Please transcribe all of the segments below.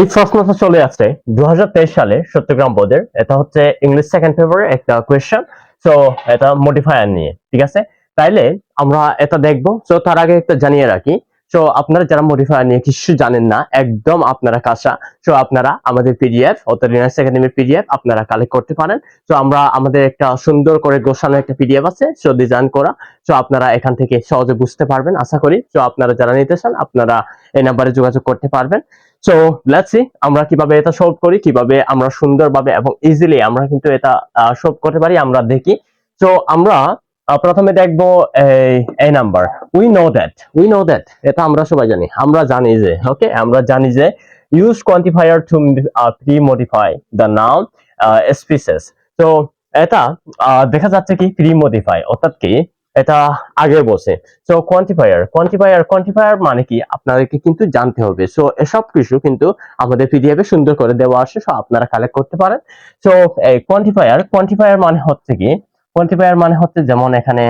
এই প্রশ্নটা চলে আসছে দু হাজার তেইশ সালে সত্যগ্রাম বোর্ডের। এটা হচ্ছে ইংলিশ সেকেন্ড পেপারের একটা কোয়েশ্চেন সো এটা মডিফায়ার নিয়ে, ঠিক আছে? তাইলে আমরা এটা দেখব সো তার আগে একটা জানিয়ে রাখি সো আপনারা যারা মডিফায়ার নিয়ে কিছু জানেন না, একদম আপনারা কাঁচা সো আপনারা আমাদের পিডিএফ অর্থাৎ রিনার্স একাডেমির পিডিএফ আপনারা কালেক্ট করতে পারেন। সো আমরা, আমাদের একটা সুন্দর করে গোছানো একটা পিডিএফ আছে সো ডিজাইন করা সো আপনারা এখান থেকে সহজে বুঝতে পারবেন, আশা করি। সো আপনারা যারা নিতে চান, আপনারা এই নাম্বারে যোগাযোগ করতে পারবেন। সো লেটস সি আমরা কীভাবে এটা সলভ করি, কীভাবে আমরা সুন্দরভাবে এবং ইজিলি আমরা কিন্তু এটা সলভ করতে পারি, আমরা দেখি। সো আমরা প্রথমে দেখব এই number we know that we know that এটা আমরা সবাই জানি। আমরা জানি যে ওকে আমরা জানি যে use quantifier to pre modify the noun species তো এটা দেখা যাচ্ছে কি প্রি মডিফাই অর্থাৎ কি এটা আগে বসে সো কোয়ান্টিফায়ার কোয়ান্টিফায়ার কোয়ান্টিফায়ার মানে কি? আপনাদেরকে কিন্তু জানতে হবে। সো এসব কিছু কিন্তু আমাদের পিডিএফ সুন্দর করে দেওয়া আছে সো আপনারা কালেক্ট করতে পারেন। সো এই কোয়ান্টিফায়ার কোয়ান্টিফায়ার মানে হচ্ছে কি? কোয়ান্টিফায়ার মানে হচ্ছে যেমন এখানে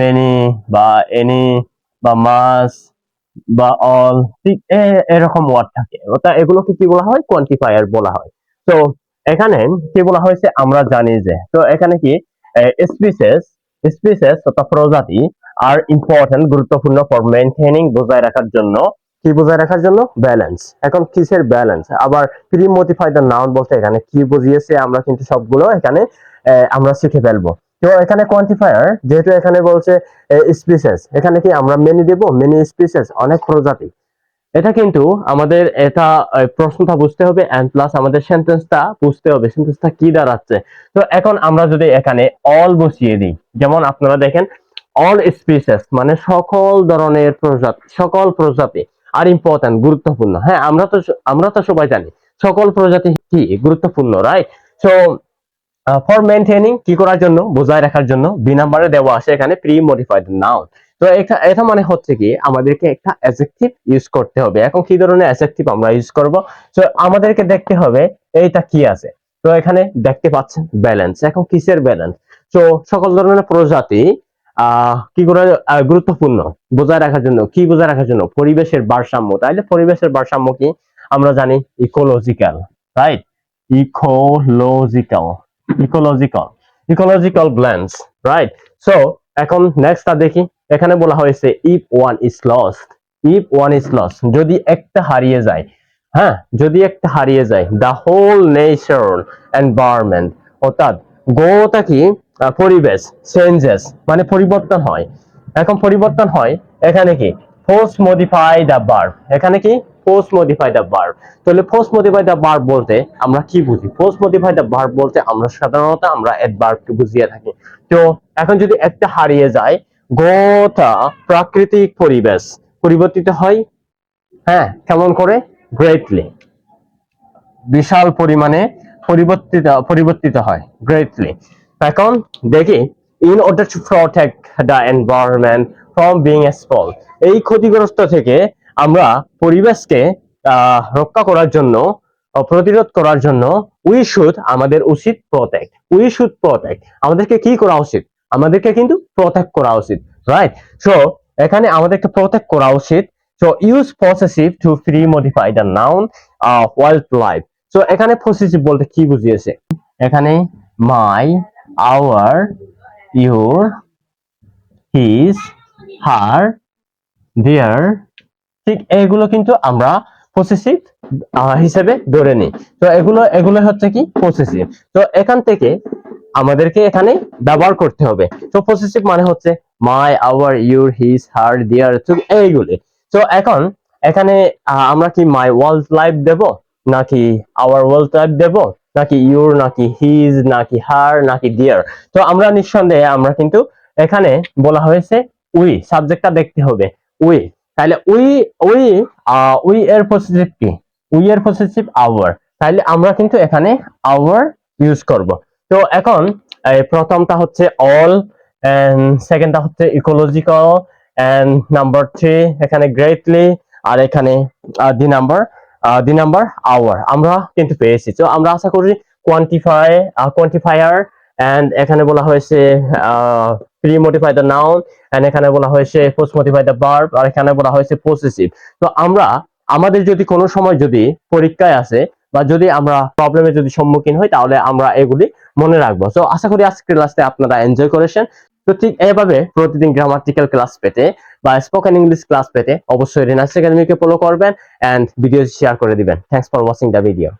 মেনি বা এনি বা মাস বা অল ঠিক এরকম ওয়ার্ড থাকে। ওটা এগুলোকে কি বলা হয়? কোয়ান্টিফায়ার বলা হয়। তো এখানে কি বলা হয়েছে? আমরা জানি যে। তো এখানে কি? স্পিসেস স্পিসেস তথা প্রজাতি আর ইম্পর্টেন্ট গুরুত্বপূর্ণ ফর মেনটেনিং বজায় রাখার জন্য। কি বজায় রাখার জন্য? ব্যালেন্স এখন কিসের ব্যালেন্স আবার প্রি মোটিফাই দ্য নাউন বলতে এখানে কি বুঝিয়েছে আমরা কিন্তু সবগুলো এখানে আমরা শিখে ফেলব। তো এখানে কোয়ান্টিফায়ার যেহেতু এখানে বলছে স্পিসেস এখানে কি আমরা মেনি দেব? মেনি স্পিসেস অনেক প্রজাতি। এটা কিন্তু আমাদের এটা প্রশ্নটা বুঝতে হবে এন্ড প্লাস আমাদের সেন্টেন্সটা বুঝতে হবে। সেন্টেন্সটা কি দাঁড়াচ্ছে? তো এখন আমরা যদি এখানে অল বসিয়ে দিই, যেমন আপনারা দেখেন অল স্পিসেস মানে সকল ধরনের প্রজাতি, সকল প্রজাতি আর ইম্পর্টেন্ট গুরুত্বপূর্ণ। হ্যাঁ আমরা তো আমরা তো সবাই জানি, সকল প্রজাতি কি? গুরুত্বপূর্ণ রাইট সো ফর মেনটেনিং কি করার জন্য, বজায় রাখার জন্য বি নাম্বারে দেওয়া আছে এখানে প্রি মডিফাইড নাউন তো এটা এটা মানে হচ্ছে কি, আমাদেরকে একটা অ্যাডজেক্টিভ ইউজ করতে হবে। এখন কি ধরনের অ্যাডজেক্টিভ আমরা ইউজ করব? তো আমাদেরকে দেখতে হবে এইটা কি আছে। তো এখানে দেখতে পাচ্ছেন ব্যালেন্স এখন কিসের ব্যালেন্স তো সকল ধরনের প্রজাতি কি করে গুরুত্বপূর্ণ, বজায় রাখার জন্য, কি বজায় রাখার জন্য? পরিবেশের ভারসাম্য। তাইলে পরিবেশের ভারসাম্য কি? আমরা জানি ecological right ecological ecological ecological balance right so এখন নেক্সটটা দেখি। এখানে বলা হয়েছে if one is lost if one is lost যদি একটা হারিয়ে যায়। হ্যাঁ যদি একটা হারিয়ে যায় দ্য হোল নেচার এনভায়রনমেন্ট অর্থাৎ গোটা কি? পরিবেশ চেঞ্জেস মানে পরিবর্তন হয়। এখন পরিবর্তন হয় এখানে কি? পোস্ট মডিফাই দ্য বার্ব এখানে কি? পোস্ট মডিফাই দ্য বার্ব তাহলে পোস্ট মডিফাই দ্য বার্ব বলতে আমরা কি বুঝি? পোস্ট মডিফাই দ্য বার্ব বলতে আমরা সাধারণত আমরা অ্যাডভার্বকে বুঝিয়ে থাকি। তো এখন যদি একটা হারিয়ে যায়, গোটা প্রাকৃতিক পরিবেশ পরিবর্তিত হয় হ্যাঁ কেমন করে? গ্রেটলি বিশাল পরিমাণে পরিবর্তিত পরিবর্তিত হয় গ্রেটলি এখন দেখি in order to protect the environment from being spoil এই ক্ষতিগ্রস্ত থেকে আমরা পরিবেশকে রক্ষা করার জন্য প্রতিরোধ করার জন্য উই শুড আমাদের উচিত প্রটেক্ট উই শুড প্রটেক্ট আমাদেরকে কি করা উচিত? আমাদেরকে কিন্তু প্রটেক্ট করা উচিত রাইট সো এখানে আমাদেরকে প্রটেক্ট করা উচিত। So use possessive to pre modify the noun wildlife so এখানে পসেসিভ বলতে কি বুঝিয়েছে? এখানে my our your his her their ঠিক এগুলো কিন্তু আমরা পসেসিভ হিসেবে ধরে নিই। তো এগুলো এগুলো হচ্ছে কি পসেসিভ তো এখান থেকে আমাদেরকে এখানে ব্যবহার করতে হবে। তো পসেসিভ মানে হচ্ছে my our your his her their এইগুলি। তো এখন এখানে আমরা কি মাই ওয়ার্ল্ড লাইফ দেব? নাকি আওয়ার ওয়ার্ল্ড লাইফ দেব? নাকি ইউর নাকি হিজ নাকি হার নাকি ডিয়ার তো আমরা নিঃসন্দেহে, আমরা কিন্তু এখানে বলা হয়েছে উই সাবজেক্টটা দেখতে হবে। উই তাহলে উই উই উই এর পসেসিভ কি? উই এর পসেসিভ আওয়ার তাহলে আমরা কিন্তু এখানে আওয়ার ইউজ করব। তো এখন প্রথমটা হচ্ছে অল সেকেন্ডটা হচ্ছে ইকোলজিক্যাল এন্ড নাম্বার থ্রি এখানে গ্রেটলি আর এখানে the number the number our আমরা কিন্তু পেয়েছি। তো আমরা আশা করি কোয়ান্টিফাই কোয়ান্টিফায়ার এন্ড এখানে বলা হয়েছে pre modify the noun and এখানে বলা হয়েছে পোস্ট মডিফাই দ্য ভার্ব আর এখানে বলা হয়েছে পসেসিভ তো আমরা আমাদের যদি কোনো সময় যদি পরীক্ষায় আসে বা যদি আমরা প্রবলেমে যদি সম্মুখীন হই, তাহলে আমরা এগুলি মনে রাখব। তো আশা করি আজকের ক্লাসে আপনারা এনজয় করেছেন। তো ঠিক এভাবে প্রতিদিন গ্রামাটিক্যাল ক্লাস পেতে বা স্পোকেন ইংলিশ ক্লাস পেতে অবশ্যই রিনাস একাডেমিকে ফলো করবেন এন্ড ভিডিও শেয়ার করে দিবেন। Thanks for watching the video